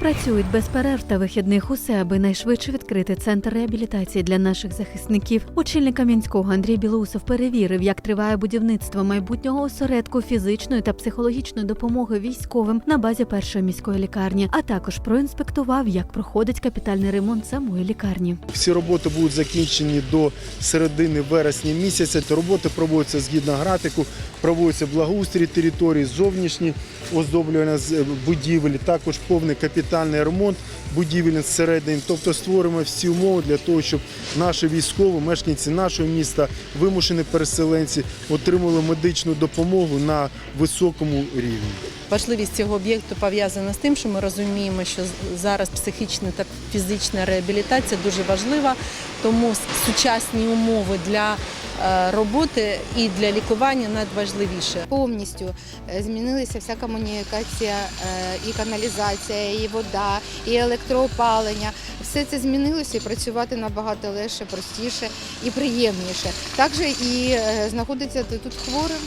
Працюють без перерв та вихідних усе, аби найшвидше відкрити центр реабілітації для наших захисників. Очільник Кам'янського Андрій Білоусов перевірив, як триває будівництво майбутнього осередку фізичної та психологічної допомоги військовим на базі першої міської лікарні, а також проінспектував, як проходить капітальний ремонт самої лікарні. Всі роботи будуть закінчені до середини вересня місяця. Роботи проводяться згідно графіку, проводиться благоустрій території, зовнішні оздоблювання з- будівель, також повний капітальний ремонт будівель зсередини. Тобто створимо всі умови для того, щоб наші військові, мешканці нашого міста, вимушені переселенці отримали медичну допомогу на високому рівні. Важливість цього об'єкту пов'язана з тим, що ми розуміємо, що зараз психічна та фізична реабілітація дуже важлива, тому сучасні умови для роботи і для лікування надважливіше. повністю е, змінилася вся комунікація, е, і каналізація, і вода, і електроопалення. Все це змінилося і працювати набагато легше, простіше і приємніше. Також і е, знаходиться тут хворим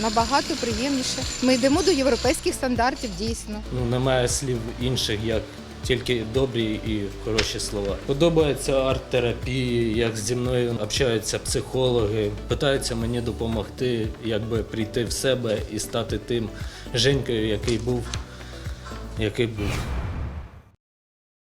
набагато приємніше. Ми йдемо до європейських стандартів дійсно. Ну, немає слів інших, як тільки добрі і хороші слова. Подобається арт-терапія, як зі мною общаються психологи, питаються мені допомогти, якби прийти в себе і стати тим Женькою, який був, який був.